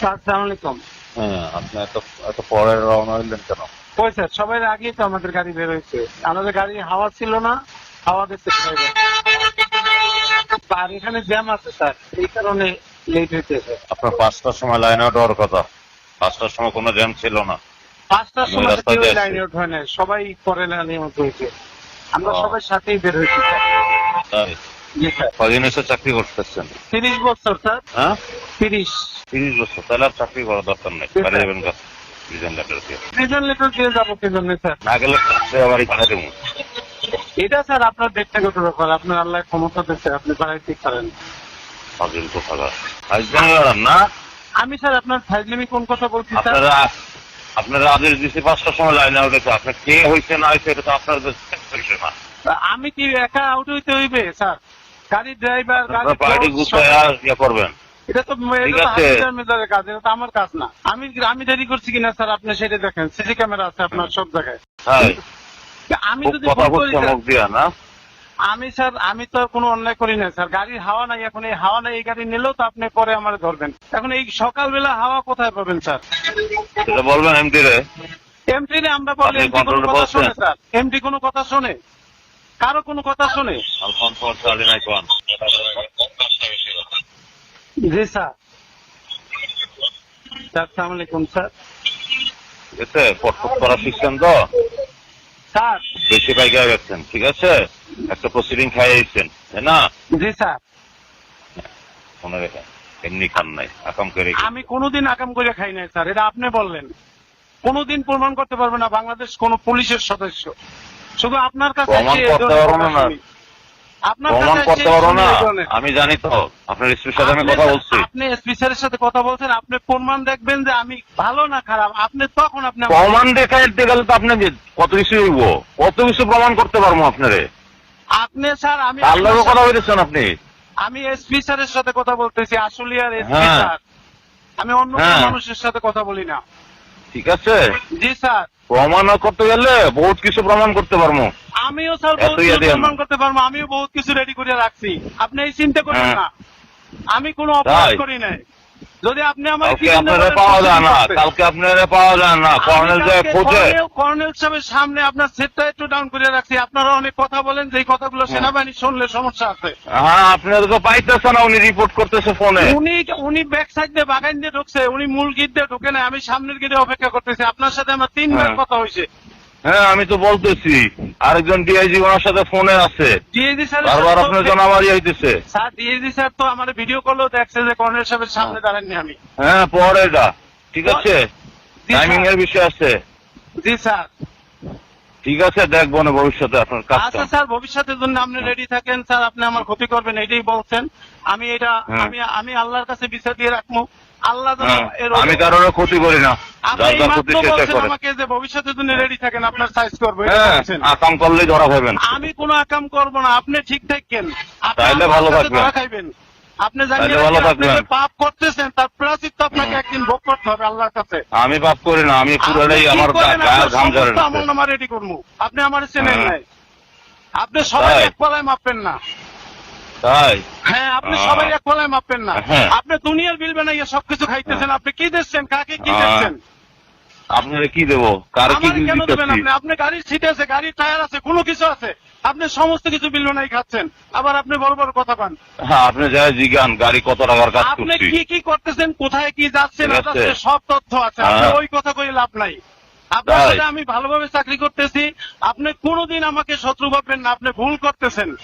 Sir সালাম আলাইকুম। হ্যাঁ আপনি এত এত পরে রওনা হইলেন কেন? ওই স্যার সবাই আগেই তো আমাদের গাড়ি বের হয়েছে। আমাদের গাড়ি হাওয়া ছিল না হাওয়া দিচ্ছে আর এখানে জ্যাম আছে স্যার এই কারণে লেট হইতেছে। আপনার পাঁচটার সময় লাইন আউট হওয়ার কথা। পাঁচটার সময় কোনো জ্যাম ছিল না। পাঁচটার সময় কেউ লাইন আউট হয় না সবাই পরে লাইনে মতো হয়েছে। আমরা সবাই সাথেই বের হয়েছি। স্যার কদিন এসে চাকরি করতেছেন? তিরিশ বছর স্যার। হ্যাঁ? তিরিশ। তিরিশ বছর তাহলে আর চাকরি করার দরকার নেই। স্যার। যাবেন কাজ লেটার দিয়ে। লেটার দিয়ে যাব কি জন্য স্যার? না গেলে আবার এখানে দেবো। এটা স্যার আপনার ব্যক্তিগত ব্যাপার। আপনার আল্লাহ ক্ষমতা দিচ্ছে আপনি বাড়াই ঠিক করেন। ফাজিল তো না? আমি স্যার আপনার ফাইজলিমি কোন কথা বলছি স্যার? আপনারা আপনারা আদেশ দিচ্ছে পাঁচটার সময় লাইন আউট হয়েছে আপনার কে হয়েছে না হয়েছে এটা তো আপনার বিষয় না। আমি কি একা আউট হইতে হইবে স্যার? গাড়ির ড্রাইভার পার্টি ইয়ে করবেন। এটা তো ঠিক এটা তো আছে। হাফিজার মেজারের কাজ এটা তো আমার কাজ না। আমি আমি দেরি করছি কিনা স্যার আপনি সেটা দেখেন। সিসি ক্যামেরা আছে আপনার সব জায়গায়। আমি যদি আমি স্যার আমি তো কোনো অন্যায় করি না স্যার। গাড়ির হাওয়া নাই এখন এই হাওয়া নাই এই গাড়ি নিলেও তো আপনি পরে আমার ধরবেন। এখন এই সকালবেলা হাওয়া কোথায় পাবেন স্যার? বলবেন এমডি রে। এমটি রে আমরা বলি এমটি কোনো কথা শোনে স্যার। এমটি কোনো কথা শোনে? কারও কোনো কথা শোনে? জি স্যার। স্যার সালাম আলাইকুম স্যার। ঠিক আছে করা শিখছেন তো? স্যার। বেশি পাইকা গেছেন ঠিক আছে? একটা প্রসিডিং খাইয়েছেন তাই না? জি স্যার। মনে রেখেন এমনি খান নাই আকাম করে আমি কোনোদিন আকাম করে খাই নাই স্যার এটা আপনি বললেন। কোনোদিন প্রমাণ করতে পারবে না বাংলাদেশ কোন পুলিশের সদস্য। শুধু আপনার কাছে প্রমাণ করতে পারব না। আপনার প্রমাণ করতে এসে না। আমি জানি তো আপনার সাথে আমি কথা বলছি। আপনি সাথে কথা বলছেন আপনি প্রমাণ দেখবেন যে আমি ভালো না খারাপ। আপনি তখন আপনি প্রমাণ দেখাইতে গেলে তো আপনি কত কিছু হইব কত কিছু প্রমাণ করতে পারব আপনারে। আপনি স্যার আমি আপনার কথা আপনি। আমি এসপি স্যারের সাথে কথা বলতেছি আসলে আর এসপি হ্যাঁ। স্যার। আমি অন্য হ্যাঁ। মানুষের সাথে কথা বলি না। ঠিক আছে? জি স্যার। প্রমাণ করতে গেলে বহুত কিছু প্রমাণ করতে পারব আমিও স্যার বহুত কিছু প্রমাণ করতে পারব আমিও বহুত কিছু রেডি করে রাখছি। আপনি এই চিন্তা করবেন হ্যাঁ। না। আমি কোনো অপরাধ? করি নাই। যদি আপনি আমার আপনারা পাওয়া যায় না কালকে আপনারা পাওয়া যায় না কর্নেল খোঁজে। কর্নেল সাহেবের সামনে আপনার সেটটা একটু ডাউন করে রাখছি। আপনারা অনেক কথা বলেন যে কথাগুলো সেনাবাহিনী শুনলে সমস্যা আছে। হ্যাঁ আপনারা তো পাইতেছে না উনি রিপোর্ট করতেছে ফোনে উনি উনি ব্যাক সাইড দিয়ে বাগান দিয়ে ঢুকছে উনি মূল গিট দিয়ে ঢুকে নাই আমি সামনের গিটে অপেক্ষা করতেছি। আপনার সাথে আমার তিনবার হ্যাঁ। কথা হয়েছে। হ্যাঁ আমি তো বলতেছি আরেকজন ডিআইজি ওনার সাথে ফোনে আছে। স্যার বারবার আপনার জনামারি হইতেছে। স্যার ডিএজি স্যার তো আমার ভিডিও কলেও দেখছে যে কর্নেল সাহেবের সামনে দাঁড়াননি আমি। হ্যাঁ পরে এটা। ঠিক আছে? টাইমিং এর বিষয় আছে। জি স্যার। ঠিক আছে দেখব না ভবিষ্যতে আপনার কাজটা। আচ্ছা স্যার ভবিষ্যতের জন্য আপনি রেডি থাকেন স্যার আপনি আমার ক্ষতি করবেন এটাই বলছেন। আমি এটা হ্যাঁ। আমি আমি আল্লাহর কাছে বিচার দিয়ে রাখব। আল্লাহ হ্যাঁ, আমি কারোর ক্ষতি করি না আমাকে যে ভবিষ্যতের জন্য রেডি থাকেন আপনার সাইজ করব হ্যাঁ বলছেন। আকাম করলেই ধরা খাবেন আমি কোনো আকাম করব না আপনি ঠিক থাকেন ভালো থাকবেন। ধরা খাইবেন আপনি জানেন। পাপ করতেছেন তার আপনাকে একদিন ভোগ করতে হবে আল্লাহর কাছে আমি পাপ করি না আমি পুরোটাই আমার করেন? গায়ের আপনার ঘাম ঝরে আমল নামা রেডি করব আপনি আমার চেনেন হ্যাঁ। নাই আপনি সবাই এক পলায় মাপবেন না তাই? হ্যাঁ আপনি সবাই এক মাপবেন না। হ্যাঁ। আপনি দুনিয়ার বিল বানাইয়া সবকিছু খাইতেছেন আপনি কি দিচ্ছেন কাকে কি দিচ্ছেন আপনারা কি দেবো? কার কি কেন দেবেন আপনি? আপনি গাড়ির সিট আছে গাড়ির টায়ার আছে কোনো কিছু আছে। আপনি সমস্ত কিছু বিল বানাই খাচ্ছেন। আবার আপনি বড় বড় কথা পান হ্যাঁ আপনি যাই জিগান গাড়ি কত টাকার কাজ আপনি কি কি করতেছেন কোথায় কি। যাচ্ছেন, সব তথ্য আছে। আপনি হ্যাঁ। ওই কথা কই লাভ নাই। আপনার সাথে আমি ভালোভাবে চাকরি করতেছি। আপনি কোনোদিন আমাকে শত্রু ভাববেন না আপনি ভুল করতেছেন।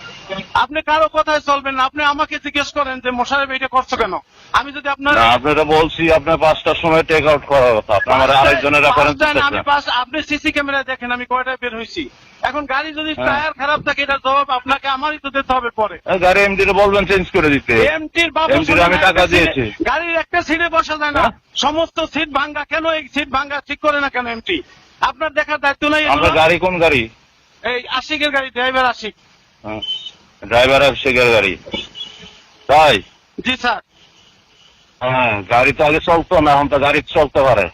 আপনি কারও কথায় চলবেন না আপনি আমাকে জিজ্ঞেস করেন যে মোশারেফ এটা করছ কেন? আমি যদি আপনার আপনারা বলছি আপনার পাঁচটার সময় টেক আউট করার কথা। আপনি আমার পাঁচটায়- আরেকজনের আমি পাঁচ- আপনি সিসি ক্যামেরায় দেখেন আমি কয়টায় বের হয়েছি। এখন গাড়ি যদি হ্যাঁ। টায়ার খারাপ থাকে এটার জবাব আপনাকে আমারই তো দিতে হবে পরে। গাড়ি এমডি রে বলবেন চেঞ্জ করে দিতে। এমটির বাবু আমি টাকা দিয়েছি। গাড়ির একটা সিটে বসা যায় না। হ্যাঁ? সমস্ত সিট ভাঙ্গা কেন এই সিট ভাঙ্গা ঠিক করে না কেন এমটি আপনার দেখার দায়িত্ব নাই? আপনার গাড়ি কোন গাড়ি? এই আশিকের গাড়ি ড্রাইভার আশিক। ড্রাইভার শেখের গাড়ি। তাই? জি স্যার। হ্যাঁ গাড়ি তো আগে চলতো না এখন তো গাড়ি চলতে পারে।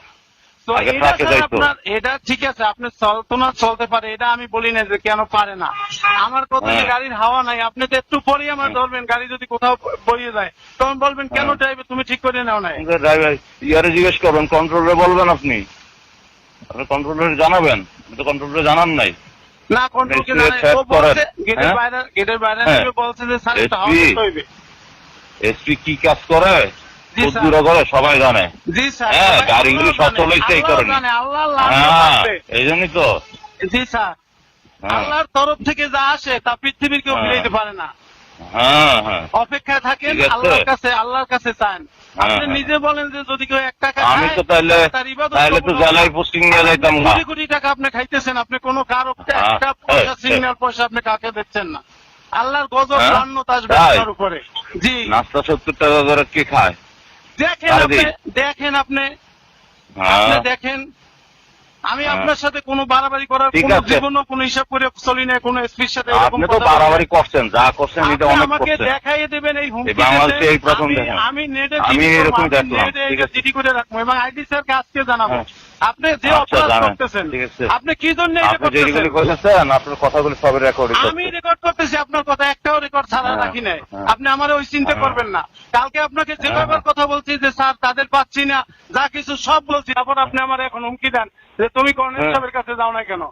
আগে এটা ট্রাকে যাইতো। এটা ঠিক আছে আপনি চলতো না চলতে পারে। এটা আমি বলি না যে কেন পারে না। আমার কথা যে হ্যাঁ। গাড়ির হাওয়া নাই আপনি তো একটু পরেই আমার ধরবেন। গাড়ি যদি কোথাও বইয়ে যায় তখন বলবেন কেন হ্যাঁ। ড্রাইভার তুমি ঠিক করে নাও নাই? ড্রাইভার ইয়ারে জিজ্ঞেস করবেন কন্ট্রোলারে বলবেন আপনি? আপনি কন্ট্রোলারে জানাবেন আপনি তো কন্ট্রোলারে জানান নাই। না কন্ট্রোলকে জানাই ও বলছে গেটের হ্যাঁ? বাইরে গেটের বাইরে হ্যাঁ। নেমে বলছে যে স্যার এটা হইবে এসপি কি কাজ করে? দূরে করে সবাই জানে। হ্যাঁ, গাড়িগুলো সব চলেছে এই কারণে। জানে, আল্লাহ আল্লাহ হ্যাঁ এই জন্যই তো। জি স্যার। হ্যাঁ। আল্লাহর তরফ থেকে যা আসে তা পৃথিবীর কেউ হ্যাঁ। ফিরাইতে পারে না। হ্যাঁ হ্যাঁ অপেক্ষায় থাকেন আল্লাহর কাছে আল্লাহর কাছে চান। আপনি হ্যাঁ। নিজে বলেন যে যদি কেউ এক টাকা আমি তো তাহলে তাহলে তো কবুল পোস্টিং নিয়ে যাইতাম না। কোটি কোটি টাকা আপনি খাইতেছেন আপনি কোনো কারও হ্যাঁ। একটা পয়সা হ্যাঁ। সিগন্যাল পয়সা আপনি কাকে দিচ্ছেন না। আল্লাহর গজব হ্যাঁ। রান্নত আসবে আপনার উপরে। জি। নাস্তা সত্তর টাকা করে কে খায়? দেখেন আপনি দেখেন আপনি। হ্যাঁ। আপনি দেখেন আমি হ্যাঁ। আপনার সাথে কোনো বাড়াবাড়ি করার ঠিক কোনো আছে। জীবনও কোনো হিসাব করে চলি না কোনো এসপির সাথে আপনি তো। বাড়াবাড়ি করছেন যা করছেন এটা অনেক আমাকে দেখাই দেবেন এই হুমকি বাংলাদেশে এই প্রথম আমি- দেখেন। আমি নেটে আমি আমি দেখলাম, ঠিক আছে। করে রাখব এবং আইডি স্যারকে আজকে জানাব হ্যাঁ। আপনি যে আচ্ছা, অপরাধ করতেছেন আপনি কি জন্য এটা করতেছেন আপনার কথাগুলো সবই রেকর্ড আমি রেকর্ড করতেছি আপনার কথা একটাও রেকর্ড ছাড়া হ্যাঁ, রাখি নাই। হ্যাঁ। আপনি আমার ওই চিন্তা হ্যাঁ। করবেন না। কালকে আপনাকে যে ব্যাপার। কথা বলছি যে স্যার তাদের পাচ্ছি না যা কিছু সব বলছি তারপর আপনি আমার এখন হুমকি দেন যে তুমি কর্নেল। সাহেবের কাছে যাও না কেন?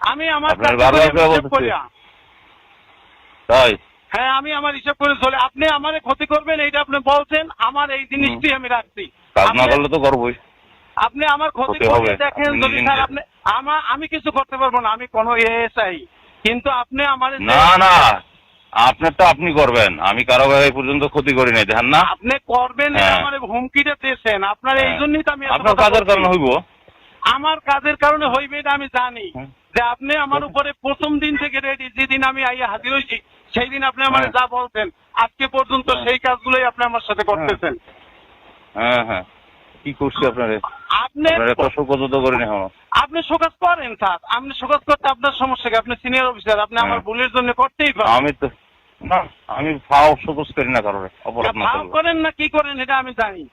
আমি আমার। তাই? হ্যাঁ আমি আমার হিসাব করে চলে আপনি আমারে ক্ষতি করবেন এইটা আপনি বলছেন আমার এই জিনিসটি আমি রাখছি। কাজ না করলে তো করবোই। আপনি আমার ক্ষতি করে দেখেন যদি স্যার আপনি আমার আমি কিছু করতে পারব না আমি কোনো এএসআই। কিন্তু আপনি আমার না না। আপনারটা আপনি করবেন। আমি কারও এই পর্যন্ত ক্ষতি করি নাই দেখেন না। আপনি করবেন হ্যাঁ। আমার হুমকিটা দিয়েছেন। আপনার এই হ্যাঁ। জন্যই তো আমি আপনার কাজের কারণে হইব। আমার কাজের কারণে হইবে এটা আমি জানি। যে আপনি আমার উপরে প্রথম দিন থেকে রেডি যেদিন আমি আইয়া হাজির হয়েছি সেই দিন আপনি আমার হ্যাঁ। যা বলছেন আজকে পর্যন্ত হ্যাঁ। সেই কাজগুলোই আপনি আমার সাথে করতেছেন। হ্যাঁ হ্যাঁ। কি করছি আপনারে? আপনি। আপনি শোকাজ করেন স্যার। আপনি শোকাজ করতে আপনার সমস্যা কি? আপনি সিনিয়র অফিসার আপনি আমার হ্যাঁ। ভুলের জন্য করতেই পারেন। আমি তো আমি ফাও করি না কারোর অপরাধ না ফাল করেন না কি করেন এটা আমি জানি।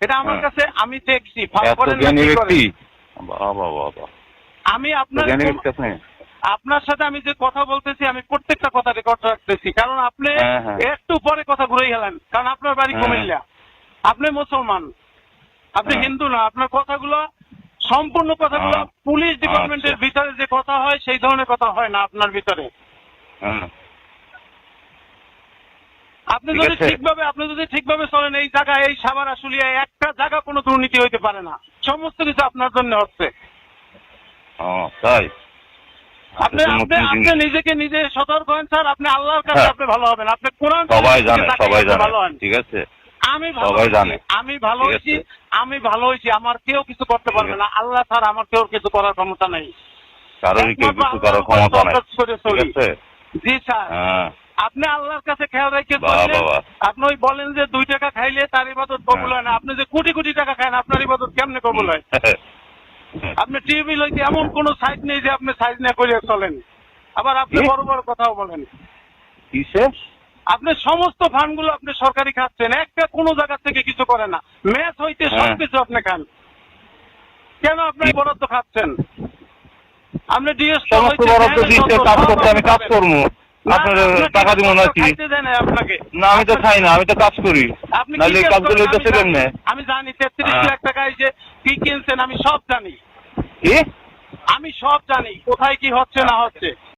এটা আমার হ্যাঁ। কাছে আমি দেখছি। এত করেন না কি করেন? বাবা বাবা আমি আপনার আপনার সাথে আমি যে কথা বলতেছি আমি প্রত্যেকটা কথা রেকর্ড রাখতেছি। কারণ আপনি হ্যাঁ। একটু পরে কথা ঘুরে গেলেন কারণ আপনার বাড়ি। কুমিল্লা। আপনি মুসলমান। আপনি হ্যাঁ। হিন্দু না আপনার কথাগুলো সম্পূর্ণ কথাগুলো হ্যাঁ। পুলিশ ডিপার্টমেন্টের আচ্ছা। ভিতরে যে কথা হয় সেই ধরনের কথা হয় না আপনার ভিতরে। হ্যাঁ। আপনি যদি ঠিকভাবে আপনি যদি ঠিকভাবে চলেন এই জায়গায় এই সাবার আসলিয়া একটা জায়গা কোনো দুর্নীতি হইতে পারে না। সমস্ত কিছু আপনার জন্য হচ্ছে। তাই? আপনি আচ্ছা, আপনি আপনি নিজেকে নিজে সতর্ক হন স্যার। আপনি আল্লাহর কাছে হ্যাঁ। আপনি ভালো হবেন। আপনি কোরআন সবাই জানে সবাই জানে ঠিক আছে? আমি ভালো। আমি ভালো হয়েছি আমি ভালো হয়েছি আমার কেউ কিছু করতে পারবে না। আল্লাহ স্যার আমার কেউ কিছু করার ক্ষমতা নেই। কারোরই কেউ কিছু করার ক্ষমতা নাই। ঠিক আছে? জি স্যার। হ্যাঁ। আপনি আল্লাহর কাছে খেয়াল রেখে। আপনি ওই বলেন যে দুই টাকা খাইলে তার ইবাদত কবুল হয় না। আপনি যে কোটি কোটি টাকা খান আপনার ইবাদত কেমনে কবুল হয়? আপনি টিভি লইতে এমন কোন সাইজ নেই যে আপনি সাইজ না করে চলেন। আবার আপনি? বড় বড় কথাও বলেন। কিসে আপনি সমস্ত ফান্ডগুলো আপনি সরকারি খাচ্ছেন একটা কোনো জায়গা থেকে কিছু করে না। ম্যাচ হইতে হ্যাঁ। সবকিছু আপনি খান। কেন আপনি বরাদ্দ খাচ্ছেন? আপনি ডিএস সমস্ত বরাদ্দ দিচ্ছে কাজ করতে আমি কাজ করব। আপনার টাকা দিব না আমি তো খাই না আমি তো কাজ করি। আপনি নাহলে কাজগুলো? হইতেছে আমি জানি। কেমনে? আমি জানি তেত্রিশ হ্যাঁ। লাখ টাকায় যে কি কিনছেন আমি সব জানি। আমি সব জানি কোথায় কি হচ্ছে না হচ্ছে।